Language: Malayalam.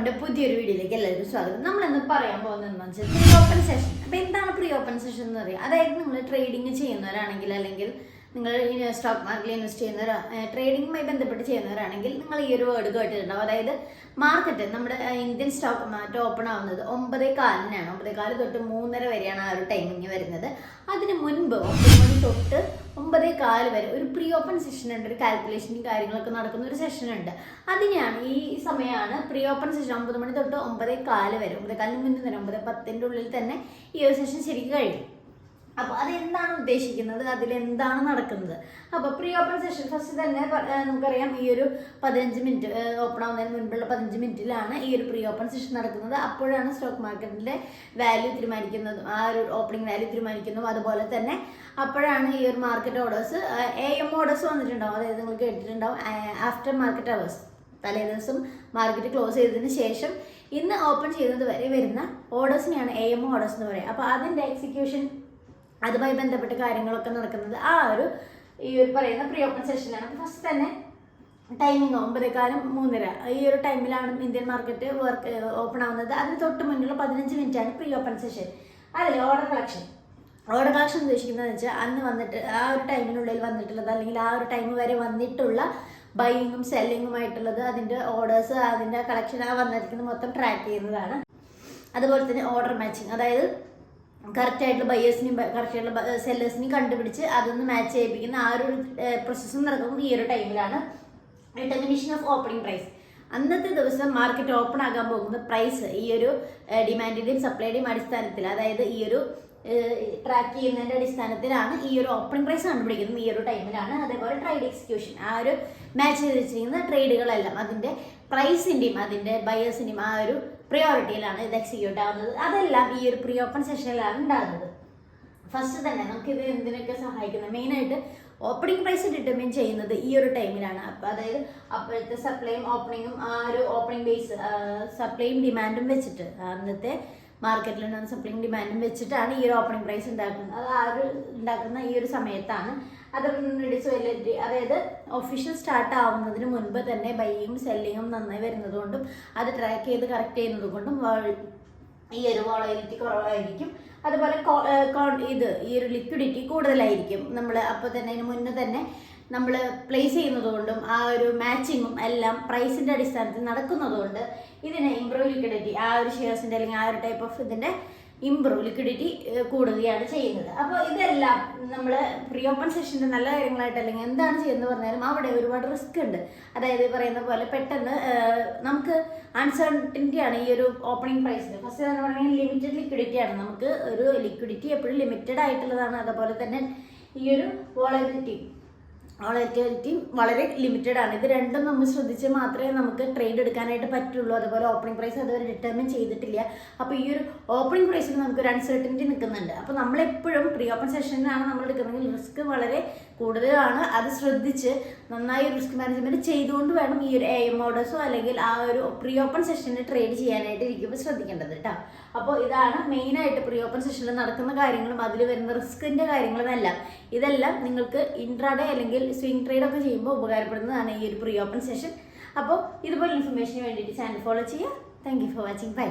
അക്കൗണ്ട് പുതിയൊരു വീഡിയോയിലേക്ക് എല്ലാവർക്കും സ്വാഗതം. നമ്മൾ ഇന്ന് പറയാൻ പോകുന്നതെന്ന് വെച്ചാൽ പ്രീ ഓപ്പൺ സെഷൻ അപ്പൊ എന്താണ് പ്രീ ഓപ്പൺ സെഷൻ എന്ന് പറയുക അതായത് നിങ്ങൾ ട്രേഡിംഗ് ചെയ്യുന്നവരാണെങ്കിൽ അല്ലെങ്കിൽ നിങ്ങൾ സ്റ്റോക്ക് മാർക്കറ്റിൽ ഇൻവെസ്റ്റ് ചെയ്യുന്നവരോ ട്രേഡിങ്ങുമായി ബന്ധപ്പെട്ട് ചെയ്യുന്നവരാണെങ്കിൽ നിങ്ങൾ ഈ ഒരു വേർഡ് കേട്ടിട്ടുണ്ടാവും. അതായത് മാർക്കറ്റ് നമ്മുടെ ഇന്ത്യൻ സ്റ്റോക്ക് മാർക്കറ്റ് ഓപ്പൺ ആവുന്നത് ഒമ്പതേ കാലിനാണ് ഒമ്പതേ കാൽ തൊട്ട് മൂന്നര വരെയാണ് ആ ഒരു ടൈമിങ് വരുന്നത്. അതിന് മുൻപ് ഒമ്പത് മണി തൊട്ട് ഒമ്പതേ കാൽ വരെ ഒരു പ്രീ ഓപ്പൺ സെഷൻ ഉണ്ട്. ഒരു കാൽക്കുലേഷനും കാര്യങ്ങളൊക്കെ നടക്കുന്ന ഒരു സെഷൻ ഉണ്ട്. അതിനെയാണ് ഈ സമയമാണ് പ്രീ ഓപ്പൺ സെഷൻ ഒമ്പത് മണി തൊട്ട് ഒമ്പതേ കാൽ വരെ ഒമ്പതേ കാലിന് മുന്നേ തന്നെ ഒമ്പത് പത്തിന്റെ ഉള്ളിൽ തന്നെ ഈ ഒരു സെഷൻ ശരിക്കും കഴിയും അപ്പോൾ അതെന്താണ് ഉദ്ദേശിക്കുന്നത്? അതിൽ എന്താണ് നടക്കുന്നത് അപ്പോൾ പ്രീ ഓപ്പൺ സെഷൻ ഫസ്റ്റ് തന്നെ നമുക്കറിയാം ഈ ഒരു പതിനഞ്ച് മിനിറ്റ് ഓപ്പൺ ആവുന്നതിന് മുൻപുള്ള പതിനഞ്ച് മിനിറ്റിലാണ് ഈ ഒരു പ്രീ ഓപ്പൺ സെഷൻ നടക്കുന്നത്. അപ്പോഴാണ് സ്റ്റോക്ക് മാർക്കറ്റിന്റെ വാല്യൂ തീരുമാനിക്കുന്നതും ആ ഒരു ഓപ്പണിംഗ് വാല്യൂ തീരുമാനിക്കുന്നതും അതുപോലെ തന്നെ അപ്പോഴാണ് ഈ ഒരു market orders A M orders വന്നിട്ടുണ്ടാവും. അതായത് നിങ്ങൾ കേട്ടിട്ടുണ്ടാവും ആഫ്റ്റർ മാർക്കറ്റ് അവേഴ്സ് തലേ ദിവസം മാർക്കറ്റ് ക്ലോസ് ചെയ്തതിന് ശേഷം ഇന്ന് ഓപ്പൺ ചെയ്തത് വരെ വരുന്ന ഓർഡേഴ്സിനെയാണ് എ എം ഓർഡേഴ്സ് എന്ന് പറയുക. അപ്പോൾ അതിന്റെ എക്സിക്യൂഷൻ അതുമായി ബന്ധപ്പെട്ട കാര്യങ്ങളൊക്കെ നടക്കുന്നത്. ആ ഒരു ഈ ഒരു പറയുന്ന പ്രീ ഓപ്പൺ സെഷനിലാണ് ഫസ്റ്റ് തന്നെ ടൈമിങ് ഒമ്പതേക്കാലം മൂന്നര. ഈ ഒരു ടൈമിലാണ് ഇന്ത്യൻ മാർക്കറ്റ് വർക്ക് ഓപ്പൺ ആവുന്നത്. അതിന് തൊട്ട് മുന്നിലുള്ള പതിനഞ്ച് മിനിറ്റാണ് പ്രീ ഓപ്പൺ സെഷൻ അതിൽ ഓർഡർ കളക്ഷൻ ഓർഡർ കളക്ഷൻ ഉദ്ദേശിക്കുന്നത് വെച്ചാൽ അന്ന് വന്നിട്ട് ആ ഒരു ടൈമിനുള്ളിൽ വന്നിട്ടുള്ളത് അല്ലെങ്കിൽ ആ ഒരു ടൈം വരെ വന്നിട്ടുള്ള ബൈയിങ്ങും സെല്ലിങ്ങും ആയിട്ടുള്ളത് അതിന്റെ ഓർഡേഴ്സ് അതിന്റെ കളക്ഷൻ ആ വന്നിരിക്കുന്നത് മൊത്തം ട്രാക്ക് ചെയ്യുന്നതാണ്. അതുപോലെ തന്നെ ഓർഡർ മാച്ചിങ് അതായത് കറക്റ്റ് ആയിട്ടുള്ള ബയേഴ്സിനെയും കറക്റ്റ് ആയിട്ടുള്ള സെല്ലേഴ്സിനെയും കണ്ടുപിടിച്ച് അതൊന്ന് മാച്ച് ചെയ്യിപ്പിക്കുന്ന ആ ഒരു പ്രോസസ്സും നടക്കുന്നത് ഈ ഒരു ടൈമിലാണ്. ഡിറ്റർമിനേഷൻ ഓഫ് ഓപ്പണിംഗ് പ്രൈസ് അന്നത്തെ ദിവസം മാർക്കറ്റ് ഓപ്പൺ ആകാൻ പോകുന്ന പ്രൈസ് ഈ ഒരു ഡിമാൻഡിന്റെയും സപ്ലൈയുടെയും അടിസ്ഥാനത്തിൽ അതായത് ഈ ഒരു ട്രാക്ക് ചെയ്യുന്നതിന്റെ അടിസ്ഥാനത്തിലാണ് ഈ ഒരു ഓപ്പണിംഗ് പ്രൈസ് കണ്ടുപിടിക്കുന്നത് ഈ ഒരു ടൈമിലാണ്. അതേപോലെ ട്രേഡ് എക്സിക്യൂഷൻ ആ ഒരു മാച്ച് ചെയ്ത് വെച്ചിരിക്കുന്ന ട്രേഡുകളെല്ലാം അതിന്റെ പ്രൈസിന്റെയും അതിന്റെ ബയേഴ്സിന്റെയും ആ ഒരു പ്രിയോറിറ്റിയിലാണ് ഇത് എക്സിക്യൂട്ട് ആവുന്നത്. അതെല്ലാം ഈ ഒരു പ്രീ ഓപ്പൺ സെഷനിലാണ് ഉണ്ടാകുന്നത്. ഫസ്റ്റ് തന്നെ നമുക്ക് ഇത് എന്തിനൊക്കെ സഹായിക്കുന്നത്? മെയിനായിട്ട് ഓപ്പണിംഗ് പ്രൈസ് ഡിറ്റർമിൻ ചെയ്യുന്നത് ഈ ഒരു ടൈമിലാണ് അപ്പം അതായത് അപ്പോഴത്തെ സപ്ലൈയും ഓപ്പണിങ്ങും ആ ഒരു ഓപ്പണിംഗ് ബേസ് സപ്ലൈയും ഡിമാൻഡും വെച്ചിട്ട് അന്നത്തെ മാർക്കറ്റിലുണ്ടാകുന്ന സപ്ലൈയും ഡിമാൻഡും വെച്ചിട്ടാണ് ഈ ഒരു ഓപ്പണിംഗ് പ്രൈസ് ഉണ്ടാക്കുന്നത്. അത് ആ ഒരു ഉണ്ടാക്കുന്ന ഈ ഒരു സമയത്താണ് അത് ഡിസ്വലിറ്റി അതായത് ഒഫീഷ്യൽ സ്റ്റാർട്ട് ആവുന്നതിന് മുൻപ് തന്നെ ബൈയും സെല്ലിങ്ങും നന്നായി വരുന്നതുകൊണ്ടും അത് ട്രാക്ക് ചെയ്ത് കറക്റ്റ് ചെയ്യുന്നത് കൊണ്ടും ഈ ഒരു വോളബിലിറ്റി കുറവായിരിക്കും. അതുപോലെ ഇത് ഈ ഒരു ലിക്വിഡിറ്റി കൂടുതലായിരിക്കും. നമ്മൾ അപ്പോൾ തന്നെ അതിന് മുന്നേ തന്നെ നമ്മൾ പ്ലേസ് ചെയ്യുന്നതുകൊണ്ടും ആ ഒരു മാച്ചിങ്ങും എല്ലാം പ്രൈസിന്റെ അടിസ്ഥാനത്തിൽ നടക്കുന്നതുകൊണ്ട് ഇതിനെ ഇംപ്രൂവ് ലിക്വിഡിറ്റി ആ ഒരു ഷെയർസിന്റെ അല്ലെങ്കിൽ ആ ഒരു ടൈപ്പ് ഓഫ് ഇതിന്റെ ഇംപ്രൂവ് ലിക്വിഡിറ്റി കൂടുകയാണ് ചെയ്യുന്നത്. അപ്പോൾ ഇതെല്ലാം നമ്മൾ പ്രീ ഓപ്പൺ സെഷന്റെ നല്ല കാര്യങ്ങളായിട്ട് അല്ലെങ്കിൽ എന്താണ് ചെയ്യുന്നത് പറഞ്ഞാലും അവിടെ ഒരുപാട് റിസ്ക് ഉണ്ട്. അതായത് പറയുന്ന പോലെ പെട്ടെന്ന് നമുക്ക് അൺസർട്ടിനിറ്റി ആണ് ഈ ഒരു ഓപ്പണിംഗ് പ്രൈസിൽ ഫസ്റ്റ് എന്ന് പറഞ്ഞാൽ ലിമിറ്റഡ് ലിക്വിഡിറ്റി ആണ്. നമുക്ക് ഒരു ലിക്വിഡിറ്റി എപ്പോഴും ലിമിറ്റഡ് ആയിട്ടുള്ളതാണ്. അതുപോലെ തന്നെ ഈ ഒരു വോളബിലിറ്റി വോളറ്റിലിറ്റി വളരെ ലിമിറ്റഡ് ആണ്. ഇത് രണ്ടും നമ്മൾ ശ്രദ്ധിച്ച് മാത്രമേ നമുക്ക് ട്രേഡ് എടുക്കാനായിട്ട് പറ്റുള്ളൂ. അതുപോലെ ഓപ്പണിംഗ് പ്രൈസ് അതുവരെ ഡിറ്റർമിൻ ചെയ്തിട്ടില്ല. അപ്പോൾ ഈ ഒരു ഓപ്പണിംഗ് പ്രൈസിൽ നമുക്ക് ഒരു അൺസർട്ടനിറ്റി നിൽക്കുന്നുണ്ട്. അപ്പോൾ നമ്മളെപ്പോഴും പ്രീ ഓപ്പൺ സെഷനിലാണ് നമ്മൾ എടുക്കുന്നതെങ്കിൽ റിസ്ക് വളരെ കൂടുതലാണ്. അത് ശ്രദ്ധിച്ച് നന്നായി റിസ്ക് മാനേജ്മെന്റ് ചെയ്തുകൊണ്ട് വേണം ഈ ഒരു എ എം ഓർഡേഴ്സോ അല്ലെങ്കിൽ ആ ഒരു പ്രീ ഓപ്പൺ സെഷനിൽ ട്രേഡ് ചെയ്യാനായിട്ട് ഇരിക്കുമ്പോൾ ശ്രദ്ധിക്കേണ്ടത് കേട്ടോ അപ്പോൾ ഇതാണ് മെയിനായിട്ട് പ്രീ ഓപ്പൺ സെഷനിൽ നടക്കുന്ന കാര്യങ്ങളും അതിൽ വരുന്ന റിസ്കിന്റെ കാര്യങ്ങളും എല്ലാം. ഇതെല്ലാം നിങ്ങൾക്ക് ഇൻട്രാഡേ അല്ലെങ്കിൽ സ്വിംഗ് ട്രേഡ് ഒക്കെ ചെയ്യുമ്പോൾ ഉപകാരപ്പെടുന്നതാണ് ഈ ഒരു പ്രീ ഓപ്പൺ സെഷൻ അപ്പോൾ ഇതുപോലെ ഇൻഫർമേഷന് വേണ്ടിയിട്ട് ചാനൽ ഫോളോ ചെയ്യുക. Thank you for watching bye